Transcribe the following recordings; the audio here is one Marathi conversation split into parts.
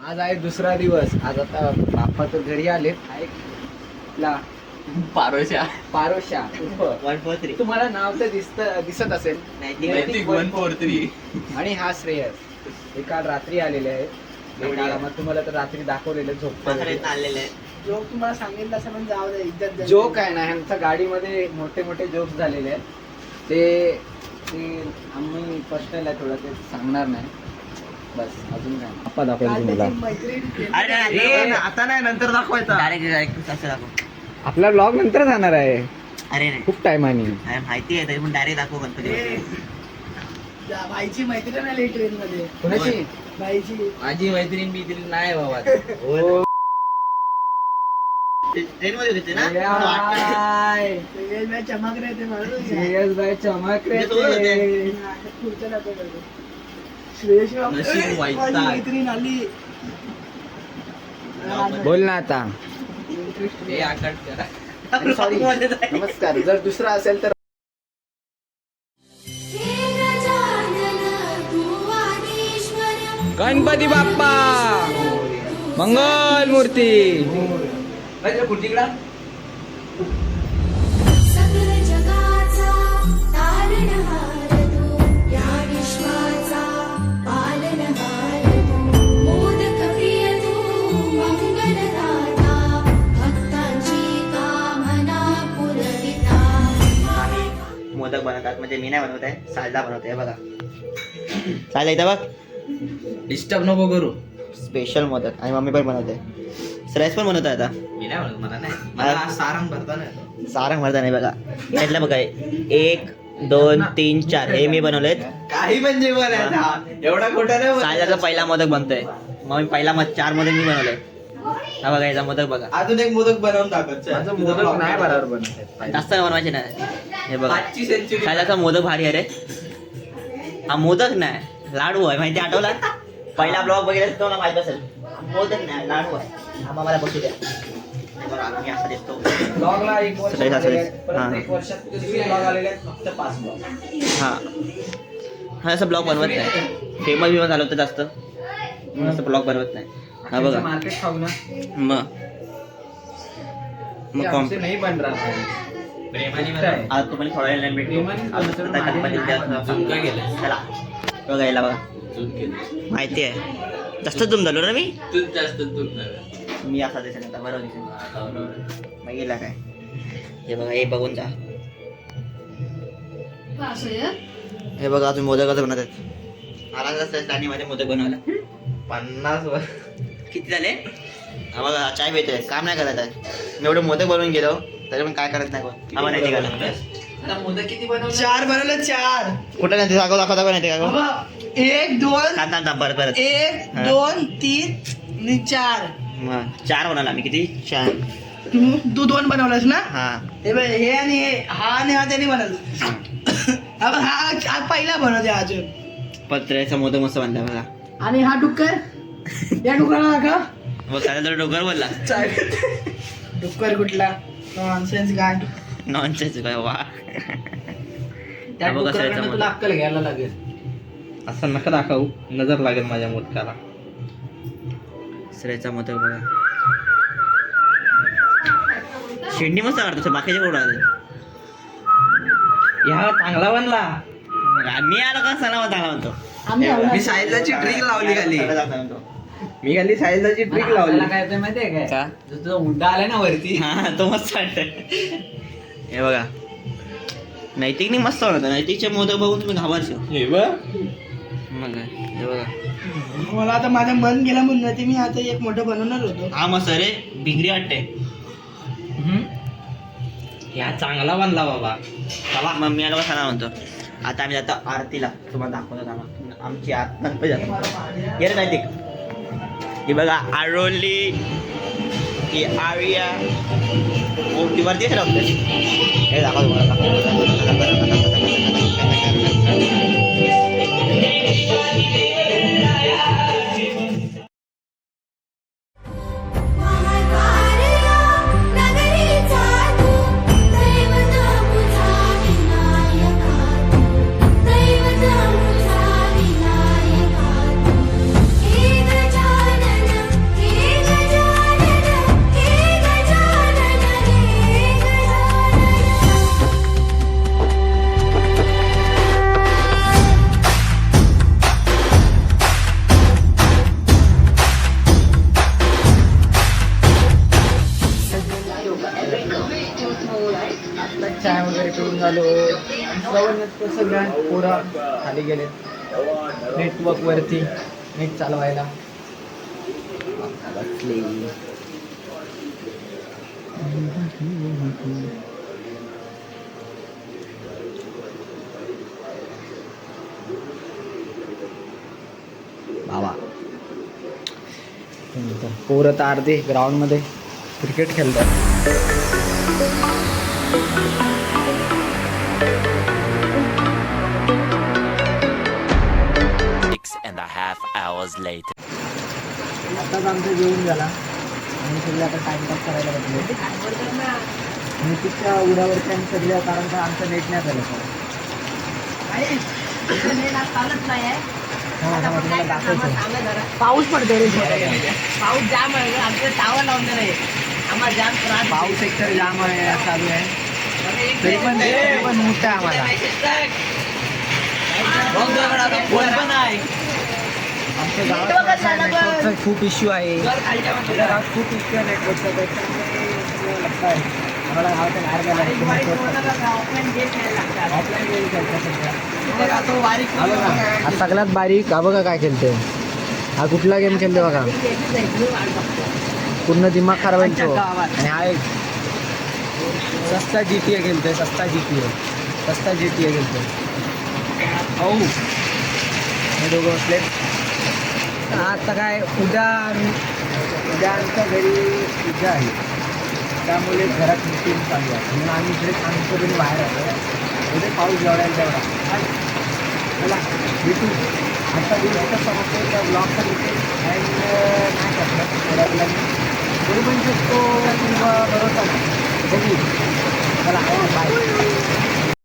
आज आहे दुसरा दिवस. आज आता बाप्पा तर घरी आलेत. आहे ला. पारोशा. पारोशा. उर्फ. One four three. तुम्हाला नाव तर दिसत दिसत असेल. नैतिक वन. Four three. आणि हा श्रेयस हे काल रात्री आलेले आहेत. हे काल आम्हाला तुम्हाला तर रात्री दाखवलेले झोप आलेले आहे जोक तुम्हाला सांगितलं असं पण जाऊ दे इज्जत द्या. जोक आहे ना ह्यांच्या गाडीमध्ये मोठे मोठे जोक्स झालेले आहेत. ते ते आम्ही पर्सनल आहे थोडं ते सांगणार नाही. बस अजून काय? आप्पा काल दाखवेल तुम्हाला. त्याची मैत्रीण अरे आता नाही नंतर दाखवायचा. डायरेक्ट डायरेक्ट असं दाखव. आपला ब्लॉग नंतर जाणार आहे. अरे नाही खूप टायमाने अरे माहिती आहे तरी पण डायरेक्ट दाखव गणपती ए, जा, बाईची मैत्रीण आली ट्रेन मध्ये कोणाची? बाईची. माझी मैत्रीण बित्रीण नाही बाबा. ट्रेन मध्ये होते ना? चमक रहे थे म्हणून जा. श्रेयस भाई चमक रे तुझ्यासोबत होते. ते. पुढच्या डब्यात होते. श्रेयस बाबू, नशीब वाईट मैत्रीण आली बोल ना आता हे करा सॉरी नमस्कार जर दुसरा असेल तर गणपती बाप्पा मंगल मूर्ती सकल मी नाही बनवत आहे सालदा बनवत आहे बघा. सालदा इथं बघ. डिस्टर्ब नको करू. स्पेशल मोदक आणि मम्मी पण बनवते. श्रेयस पण बनवत आता. मी नाही म्हणत मला नाही. मला सारंग भरता नाही. सारंग भरता नाही बघा. यातलं बघा. एक दोन तीन चार. हे मी बनवलेत. काही म्हणजे बनायचा. एवढा खोटा नाही बनायचा. पहिला मोदक बनतोय. मग पहिला मग चार मोदक मी बनवले. हा बघा याचा मोदक बघा. अजून एक मोदक बनवून दाखवत चल. माझं तुझा मोदक vlog नाही. बरोबर जास्त बनवायचे नाही. हे बघा. सालदाचा मोदक भारी आहे रे. हा मोदक नाही लाडू आहे. माहिती आठवला? पहिला ब्लॉग बघितला तो ना माहीत असेल. मोदक नाही लाडू आहे. हा मला बसू द्या. असा दिसतो. ब्लॉगला एक वर्ष सगळे झालेले आहेत. सासरे. परत हां. एक वर्षात ब्लॉग आलेले आहेत फक्त पाच ब्लॉग हा. हा असं ब्लॉग बनवत नाही. फेमस बिमस झालं होतं जास्त. म्हणून असं ब्लॉग बनवत नाही. हा बघा. मार्केट खाऊ ना. मग मग नहीं बन रहा तुम्हाला थोड्या वेळाने? चला. बघा. माहिती आहे. जास्त तुम झालो ना मी? जास्त. मी असा दिसेल आता बरोबर दिसेल हा. मग गेला काय? हे बघा हे बघून जा. हे बघा अजून मोदकाचं बनवत आहेत आला कसं? मध्ये मोदक बनवला. पन्नास वर. किती झाले? हा बघा चाय भेटतोय काम नाही करत आहे मी एवढे मोदक बनवून गेलो तरी पण काय करत नाही कोण. नाही का आता मोदक किती बनवले? चार बनवले चार. कुठं नाही ते दाखव दाखव दाखव नाही ते का बाबा, एक दोन थांब थांब थांब परत परत. एक हा. दोन तीन आणि चार. मग चार बनवला मी किती? चार. तू तू दोन बनवलास ना? हा. हे बघ, हे आणि हे हा आणि हा त्यांनी बनवला. हा बघ, हा हा पहिला बनवते अजून. पत्र्याचा मोदक मस्त बांधला बघा. आणि हा डुक्कर? या डुकराला का? मग काय तर डोकर बोलला. डुक्कर कुठला? नॉनसेन्स गाय नॉनसेन्स काय वा. त्या बघा, डुकराकडनं. तुला अक्कल घ्यायला लागेल. असं नका दाखवू. नजर लागेल माझ्या मोदकाला श्रेयचा मोदक बघा. शेंडी मस्त काढतो बाकीचे कुठं आले. ह्या चांगला बनला. मी आलो का? सणा चांगला म्हणतो आम्ही. मी साहिलाची ट्रिक लावली खाली. मी खाली साहिलाची ट्रिक लावली. काय येतंय माहितीये काय? का? जो तुझा हुंडा आलाय ना वरती. हा तो मस्त हे बघा. नैतिकने मस्त बनवतो. नैतिकचे मोदक बघून तुम्ही घाबरशो हे बघ. मग हे बघा. मला आता माझं मन गेलं म्हणून ते मी आता एक मोठं बनवणार होतो. हा मस्त रे. भिंगरी वाटते. ह्या चांगला बनला बाबा. चला मग मी आलो सणा म्हणतो. आता आम्ही जातो आरतीला. तुम्हाला दाखवतो आम्हाला आमची आत गणपती जातो ये रे नैतिक ही बघा आरोली ही आर्या ओटीवरती आहे डॉक्टर हे दाखव महाकार्या तर सगळ्या पोरं खाली गेले नेटवर्क वरती नेट चालवायला. बाबा पोरं तर अर्धे ग्राउंडमध्ये क्रिकेट खेळतात. Hours later. आताच आमचं जेवण झाला. आणि सगळे आता टाइमपास करायला बसले. मीटिंगच्या उडावरती आम्ही सगळे कारण का आमचं नेट नाही झालं. पाऊस पडतो रे. पाऊस जाम आहे आमचं टावर लावून नाही आम्हाला जाम त्रास पाऊस एकतर जाम आहे चालू आहे. तरी पण पण मोठं आहे आम्हाला. आमच्या गावात नेटवर्कचा खूप इश्यू आहे. गावात खूप इश्यू आहे नेटवर्कचा. त्याच्यामुळे गावाच्या बाहेर. हा सगळ्यात बारीक हा बघा काय खेळते. हा कुठला गेम खेळते बघा. पूर्ण दिमाग खराब आहे. आणि हा एक सस्ता जी टी ए खेळतोय सस्ता जी टी ए सस्ता जी टी ए खेळतोय. हो हे दोघं बसले आता काय उद्या आम्ही- उद्या आमच्या घरी पूजा आहे. त्यामुळे घरात मिटिंग चालू आहे. म्हणून आम्ही इकडे आमच्या घरी बाहेर आलो उद्या पाऊस जेवढायला तेवढा. चला भेटू. आता दिवसाचा समजतो त्या ब्लॉगचा मिटिंग अँड नाही करणार थोड्या वेळाने करू पण शकतो किंवा बरोबर बघू. चला बाय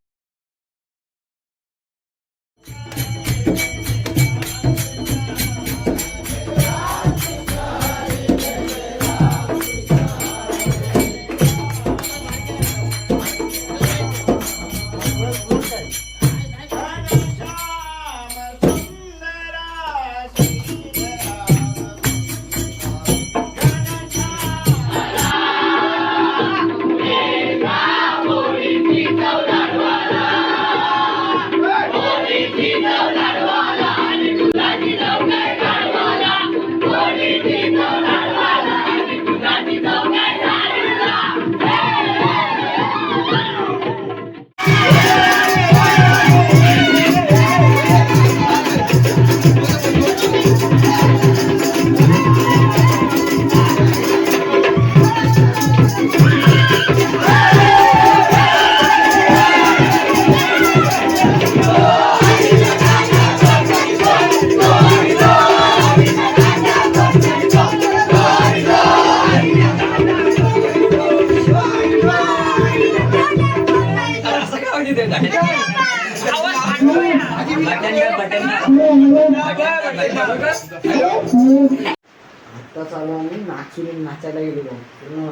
आता चालू आम्ही नाचून नाचायला गेलेलो पूर्ण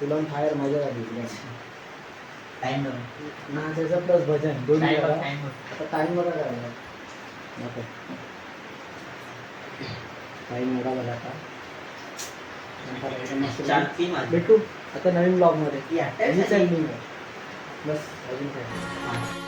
फुलन फायर मजा झाली नाचायचं प्लस भजन दोन आता टाइम बघा. करायला टाइम एवढा बघा आता. भेटू. आता नवीन ब्लॉगमध्ये. बस अजून काय?